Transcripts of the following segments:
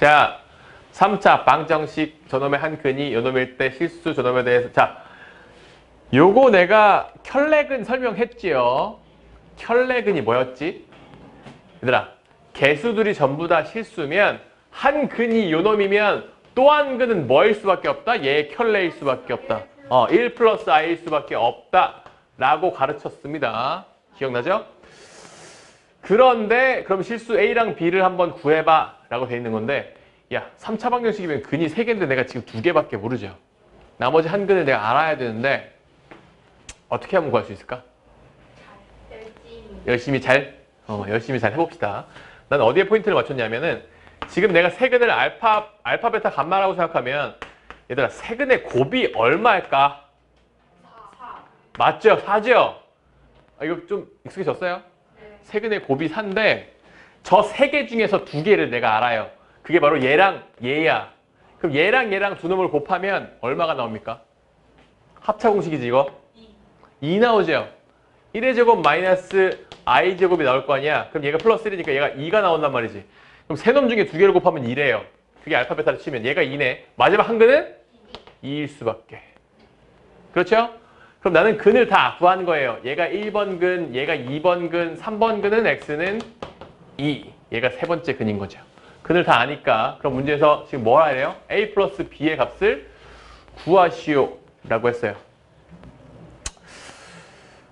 자, 3차 방정식 저놈의 한 근이 요놈일 때 실수 저놈에 대해서 자, 요거 내가 켤레근 설명했지요. 켤레근이 뭐였지? 얘들아, 개수들이 전부 다 실수면 한 근이 요놈이면 또 한 근은 뭐일 수밖에 없다? 얘 켤레일 수밖에 없다. 어, 1 플러스 i일 수밖에 없다. 라고 가르쳤습니다. 기억나죠? 그런데 그럼 실수 A랑 B를 한번 구해봐 라고 돼 있는 건데 야 3차 방정식이면 근이 3개인데 내가 지금 2개밖에 모르죠. 나머지 한 근을 내가 알아야 되는데 어떻게 하면 구할 수 있을까? 열심히 열심히 잘, 어, 열심히 잘 해봅시다. 난 어디에 포인트를 맞췄냐면은 지금 내가 세근을 알파, 알파, 베타, 감마라고 생각하면 얘들아 세근의 곱이 얼마일까? 4 맞죠? 4죠? 아, 이거 좀 익숙해졌어요? 네. 세근의 곱이 4인데 저 세 개 중에서 두 개를 내가 알아요. 그게 바로 얘랑 얘야. 그럼 얘랑 얘랑 두 놈을 곱하면 얼마가 나옵니까? 합차 공식이지 이거? 2 2 나오죠? 1의 제곱 마이너스 i 제곱이 나올 거 아니야? 그럼 얘가 플러스 1이니까 얘가 2가 나온단 말이지. 그럼 세 놈 중에 두 개를 곱하면 2래요. 그게 알파 베타를 치면 얘가 2네. 마지막 한 근은 2일 수밖에. 그렇죠? 그럼 나는 근을 다 구한 거예요. 얘가 1번 근, 얘가 2번 근, 3번 근은 x는 2. 얘가 세 번째 근인 거죠. 근을 다 아니까 그럼 문제에서 지금 뭐라 해요? a 플러스 b의 값을 구하시오 라고 했어요.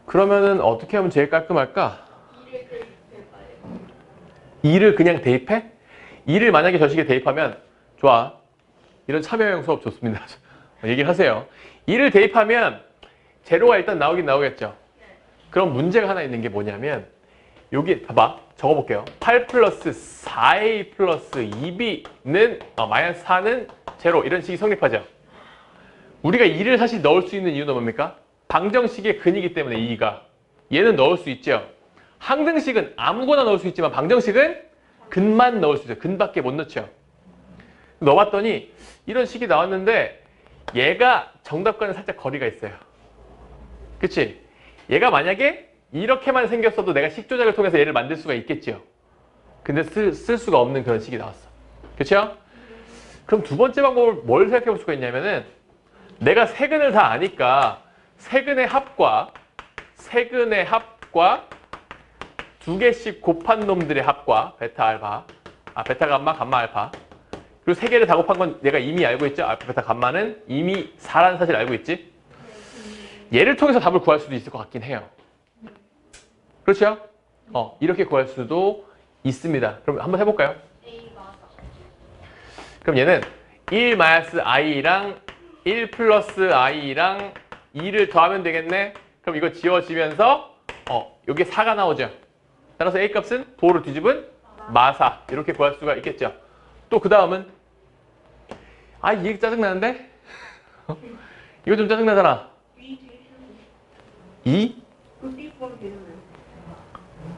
그러면은 어떻게 하면 제일 깔끔할까? 2를 대입해봐요 2를 그냥 대입해? 2를 만약에 저 식에 대입하면 좋아. 이런 참여형 수업 좋습니다. 얘기를 하세요. 2를 대입하면 제로가 일단 나오긴 나오겠죠. 그럼 문제가 하나 있는 게 뭐냐면 여기 봐봐. 적어볼게요. 8 플러스 4a 플러스 2b는 어, 마이너스 4는 제로 이런 식이 성립하죠. 우리가 2를 사실 넣을 수 있는 이유는 뭡니까? 방정식의 근이기 때문에 2가 얘는 넣을 수 있죠. 항등식은 아무거나 넣을 수 있지만 방정식은 근만 넣을 수 있어요. 근밖에 못 넣죠. 넣어봤더니 이런 식이 나왔는데 얘가 정답과는 살짝 거리가 있어요. 그치? 얘가 만약에 이렇게만 생겼어도 내가 식 조작을 통해서 얘를 만들 수가 있겠죠. 근데 쓸, 쓸 수가 없는 그런 식이 나왔어. 그쵸? 그럼 두 번째 방법을 뭘 생각해 볼 수가 있냐면은 내가 세근을 다 아니까 세근의 합과 세근의 합과 두 개씩 곱한 놈들의 합과 베타 알파 아 베타 감마 감마 알파 그리고 세 개를 다 곱한 건 내가 이미 알고 있죠 알파 베타 감마는 이미 4라는 사실 알고 있지 얘를 통해서 답을 구할 수도 있을 것 같긴 해요 그렇죠? 어 이렇게 구할 수도 있습니다 그럼 한번 해볼까요? 그럼 얘는 1 마이너스 i랑 1 플러스 i랑 2를 더하면 되겠네. 그럼 이거 지워지면서 어 여기 4가 나오죠. 따라서 a 값은 도를 뒤집은 마사 이렇게 구할 수가 있겠죠. 또 그 다음은 아 이게 짜증 나는데 이거 좀 짜증 나잖아. B 대입하면 2? 그 B 구하면 되잖아요.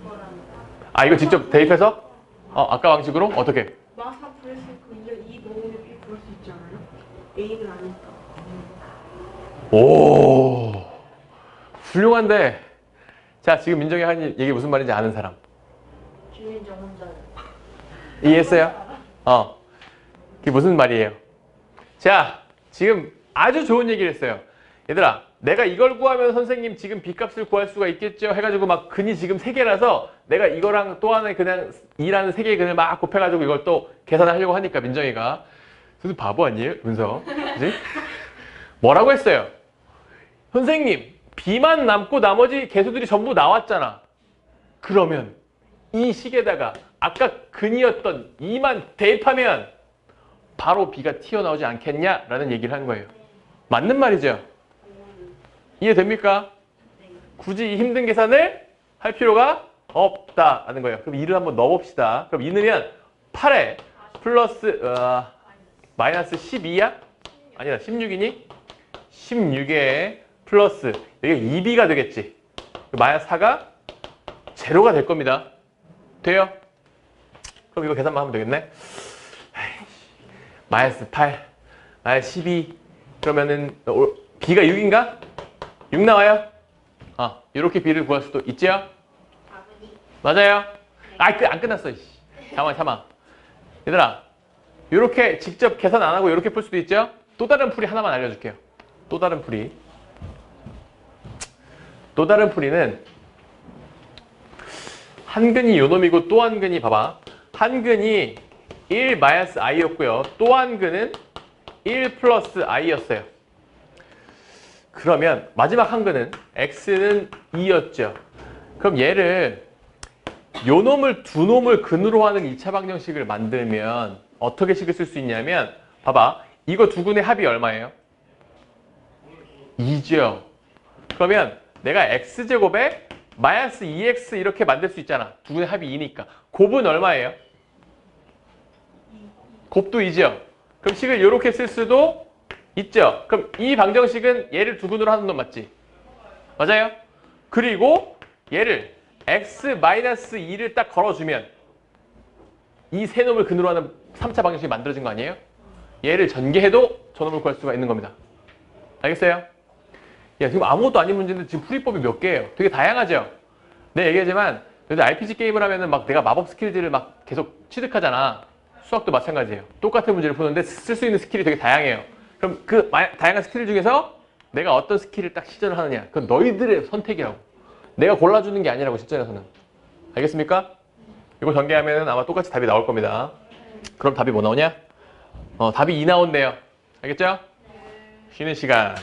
뭐라는 아 이거 직접 대입해서 어 아까 방식으로 어떻게? 마사 플러스 그 이제 E 넣으면 B 구할 수 있잖아요. A는 아니까. 오 훌륭한데 자 지금 민정이 한 얘기 무슨 말인지 아는 사람 김민정 혼자요 이해했어요? 어 그게 무슨 말이에요? 자 지금 아주 좋은 얘기를 했어요 얘들아 내가 이걸 구하면 선생님 지금 B값을 구할 수가 있겠죠 해가지고 막 근이 지금 세 개라서 내가 이거랑 또 하나의 그냥 2라는 세 개의 근을 막 곱해가지고 이걸 또 계산을 하려고 하니까 민정이가 무슨 바보 아니에요? 문서 그지? 뭐라고 했어요? 선생님 B만 남고 나머지 개수들이 전부 나왔잖아 그러면 이 식에다가 아까 근이었던 2만 대입하면 바로 B가 튀어나오지 않겠냐라는 얘기를 한 거예요. 맞는 말이죠? 이해됩니까? 굳이 이 힘든 계산을 할 필요가 없다라는 거예요. 그럼 2를 한번 넣어봅시다. 그럼 2 넣으면 8에 플러스 어, 마이너스 12야? 아니다 16이니? 16에 플러스 여기가 2B가 되겠지. 마이너스 4가 제로가 될 겁니다. 돼요? 그럼 이거 계산만 하면 되겠네. 마이너스 8, 마이너스 12. 그러면은 어, B가 6인가? 6 나와요? 아, 이렇게 B를 구할 수도 있죠? 아버지 맞아요? 아, 끝- 안 끝났어. 이씨. 잠깐만, 잠깐만. 얘들아, 이렇게 직접 계산 안 하고 이렇게 풀 수도 있죠. 또 다른 풀이 하나만 알려줄게요. 또 다른 풀이. 또 다른 풀이는 한 근이 요 놈이고 또 한 근이 봐봐. 한 근이 1 마이너스 i였고요. 또 한 근은 1 플러스 i였어요. 그러면 마지막 한 근은 x는 2였죠. 그럼 얘를 요 놈을 두 놈을 근으로 하는 2차 방정식을 만들면 어떻게 식을 쓸 수 있냐면 봐봐. 이거 두 근의 합이 얼마예요? 2죠. 그러면 내가 x제곱에 마이너스 2x 이렇게 만들 수 있잖아. 두 근의 합이 2니까. 곱은 얼마예요? 곱도 2죠. 그럼 식을 이렇게 쓸 수도 있죠. 그럼 이 방정식은 얘를 두 근으로 하는 놈 맞지? 맞아요? 그리고 얘를 x-2를 딱 걸어주면 이 세 놈을 근으로 하는 3차 방정식이 만들어진 거 아니에요? 얘를 전개해도 저놈을 구할 수가 있는 겁니다. 알겠어요? 야, 지금 아무것도 아닌 문제인데 지금 풀이법이 몇 개예요? 되게 다양하죠? 내 얘기하지만 그래도 RPG 게임을 하면은 막 내가 마법 스킬들을 막 계속 취득하잖아. 수학도 마찬가지예요. 똑같은 문제를 푸는데 쓸 수 있는 스킬이 되게 다양해요. 그럼 그 마- 다양한 스킬 중에서 내가 어떤 스킬을 딱 시전을 하느냐. 그건 너희들의 선택이라고. 내가 골라주는 게 아니라고 실전에서는. 알겠습니까? 이거 전개하면 아마 똑같이 답이 나올 겁니다. 그럼 답이 뭐 나오냐? 어, 답이 2 나온대요. 알겠죠? 쉬는 시간.